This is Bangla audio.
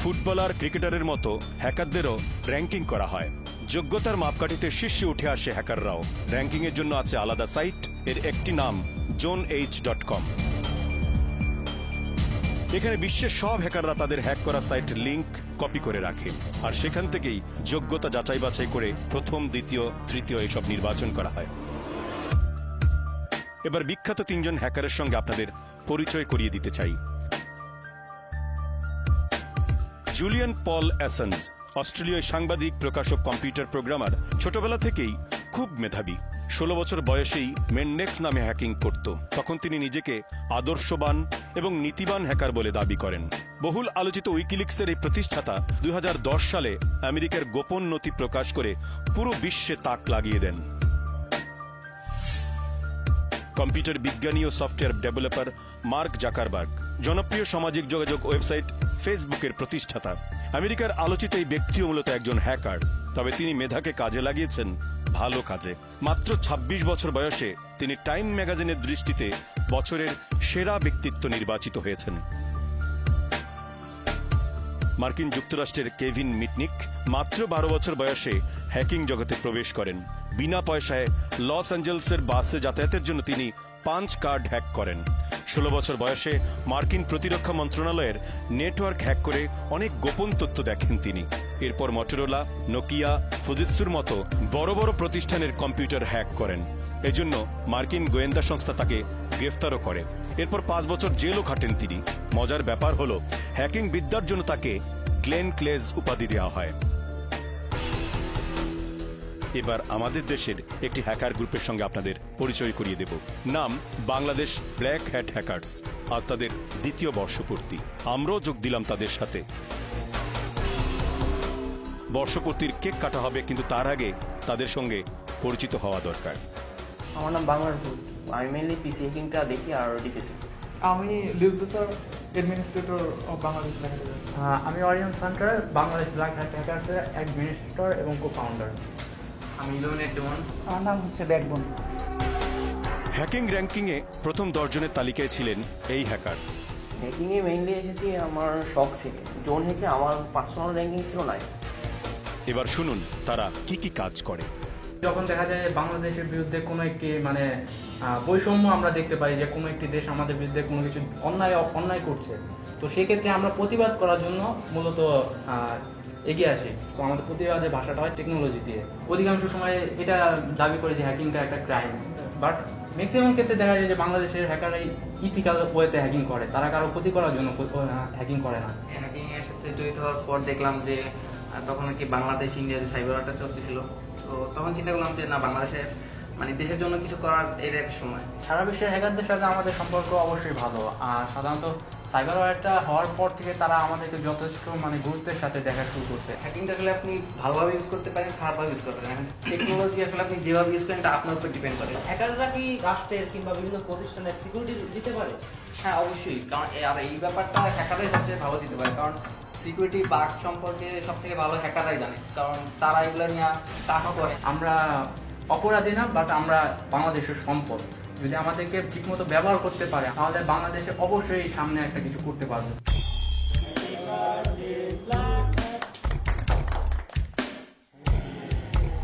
ফুটবলার, ক্রিকেটারের মতো হ্যাকারদেরও র্যাঙ্কিং করা হয়। যোগ্যতার মাপকাঠিতে শীর্ষে উঠে আসে হ্যাকাররাও। র্যাঙ্কিং এর জন্য আছে আলাদা সাইট, এর একটি নাম জোন এইচ ডট কম এখানে বিশ্বের সব হ্যাকাররা তাদের হ্যাক করা সাইটের লিংক কপি করে রাখে। আর সেখান থেকেই যোগ্যতা যাচাই বাছাই করে প্রথম, দ্বিতীয়, তৃতীয় এসব নির্বাচন করা হয়। এবার বিখ্যাত তিনজন হ্যাকারের সঙ্গে আপনাদের পরিচয় করিয়ে দিতে চাই। জুলিয়ান পল অ্যাসেন্স, অস্ট্রেলীয় সাংবাদিক, প্রকাশক, কম্পিউটার প্রোগ্রামার, ছোটবেলা থেকেই খুব মেধাবী। ষোলো বছর বয়সেই মেননেক্স নামে হ্যাকিং করত। তখন তিনি নিজেকে আদর্শবান এবং নীতিবান হ্যাকার বলে দাবি করেন। বহুল আলোচিত উইকিলিক্সের এই প্রতিষ্ঠাতা দুই হাজার দশ সালে আমেরিকার গোপন নথি প্রকাশ করে পুরো বিশ্বে তাক লাগিয়ে দেন। কম্পিউটার বিজ্ঞানী ও সফটওয়্যার ডেভেলপার মার্ক জাকারবার্গ, জনপ্রিয় সামাজিক যোগাযোগ ওয়েবসাইট ফেসবুকের প্রতিষ্ঠাতা। আমেরিকার আলোচিত এই ব্যক্তিও মূলত একজন হ্যাকার। তবে তিনি মেধাকে কাজে লাগিয়েছেন ভালো কাজে। মাত্র ২৬ বছর বয়সে তিনি টাইম ম্যাগাজিনের দৃষ্টিতে বছরের সেরা ব্যক্তিত্ব নির্বাচিত হয়েছেন। মার্কিন যুক্তরাষ্ট্রের কেভিন মিটনিক মাত্র বারো বছর বয়সে হ্যাকিং জগতে প্রবেশ করেন। বিনা পয়সায় লস অ্যাঞ্জেলসের বাসে যাতায়াতের জন্য তিনি পাঁচ কার্ড হ্যাক করেন। ষোলো বছর বয়সে মার্কিন প্রতিরক্ষা মন্ত্রণালয়ের নেটওয়ার্ক হ্যাক করে অনেক গোপন তথ্য দেখেন তিনি। এরপর মটোরোলা, নোকিয়া, ফুজিৎসুর মতো বড় বড় প্রতিষ্ঠানের কম্পিউটার হ্যাক করেন। এজন্য মার্কিন গোয়েন্দা সংস্থা তাকে গ্রেফতারও করে। এরপর পাঁচ বছর জেলও খাটেন তিনি। মজার ব্যাপার হলো, হ্যাকিং বিদ্যার জন্য তাকে গ্লেন ক্লেজ উপাধি দেওয়া হয়। এবার আমাদের দেশের একটি হ্যাকার গ্রুপের সঙ্গে আপনাদের পরিচয় করিয়ে দেব। নাম বাংলাদেশ ব্ল্যাক হ্যাট হ্যাকার্স। আজ তাদের দ্বিতীয় বর্ষপূর্তি। আমরাও যোগ দিলাম তাদের সাথে। বর্ষপূর্তির কেক কাটা হবে কিন্তু তার আগে তাদের সঙ্গে পরিচিত হওয়া দরকার। আমার নাম বাংলার আমি মেনলি পিসি হ্যাকিংটা দেখি আর ডিফেন্সিং আমি লিউজু sir administrator of Bangladesh black আমি অরিয়ন সান্টার বাংলাদেশ ব্ল্যাক হ্যাকার্সের অ্যাডমিনিস্ট্রেটর এবং কো ফাউন্ডার আমি ইলেভেন ডেমন আমার নাম হচ্ছে ব্যাকবোন। হ্যাকিং র্যাঙ্কিংয়ে প্রথম দর্জনের তালিকায় ছিলেন এই হ্যাকার হ্যাকিংয়ে মেইনলি এসেছি আমার শখ থেকে। জোন হ্যাকে আমার পার্সোনাল র্যাঙ্কিং ছিল নাই এবার শুনুন তারা কি কি কাজ করে। যখন দেখা যায় বাংলাদেশের বিরুদ্ধে কোনো একটি মানে বৈষম্য আমরা দেখতে পাই যে কোনো একটি দেশ আমাদের বিরুদ্ধে কোনো কিছু অন্যায় অন্যায় করছে তো সেক্ষেত্রে আমরা প্রতিবাদ করার জন্য মূলত এগিয়ে আসি। তো আমাদের প্রতিবাদের ভাষাটা হয় টেকনোলজি দিয়ে। অধিকাংশ সময় এটা দাবি করে যে হ্যাকিংটা একটা ক্রাইম বাট ম্যাক্সিমাম ক্ষেত্রে দেখা যায় যে বাংলাদেশের হ্যাকাররাই ইথিক্যাল ওয়েতে হ্যাকিং করে। তারা কারও ক্ষতি করার জন্য হ্যাকিং করে না। হ্যাকিং এর সাথে জড়িত হওয়ার পর দেখলাম যে তখন আর কি বাংলাদেশ ইন্ডিয়াতে সাইবার ওয়ারটা চলতেছিল তো তখন চিন্তা করলাম যে না বাংলাদেশের মানে দেশের জন্য কিছু করার এটা একটা সময়। সারা বিশ্বের হ্যাকারদের সাথে আমাদের সম্পর্ক অবশ্যই ভালো। আর সাধারণত সাইবার ওয়ারটা হওয়ার পর থেকে তারা আমাদেরকে যথেষ্ট মানে গুরুত্বের সাথে দেখা শুরু করছে। হ্যাকিংটা আসলে আপনি ভালোভাবে ইউজ করতে পারেন খারাপভাবে ইউজ করতে পারেন। টেকনোলজি আসলে আপনি যেভাবে ইউজ করেন এটা আপনার উপর ডিপেন্ড করে। হ্যাকাররা কি রাষ্ট্রের কিংবা বিভিন্ন প্রতিষ্ঠানের সিকিউরিটি দিতে পারে? হ্যাঁ অবশ্যই। কারণ আর এই ব্যাপারটা হ্যাকাররাই সবচেয়ে ভালো দিতে পারে। কারণ সিকিউরিটি বাগ সম্পর্কে সব থেকে ভালো হ্যাকাররাই জানে। কারণ তারা এগুলো নিয়ে কাজ করে। আমরা অপরাধী না বাট আমরা বাংলাদেশের সম্পদ। যদি আমাদেরকে ঠিকমতো ব্যবহার করতে পারে তাহলে বাংলাদেশে অবশ্যই সামনে একটা কিছু করতে পারবে।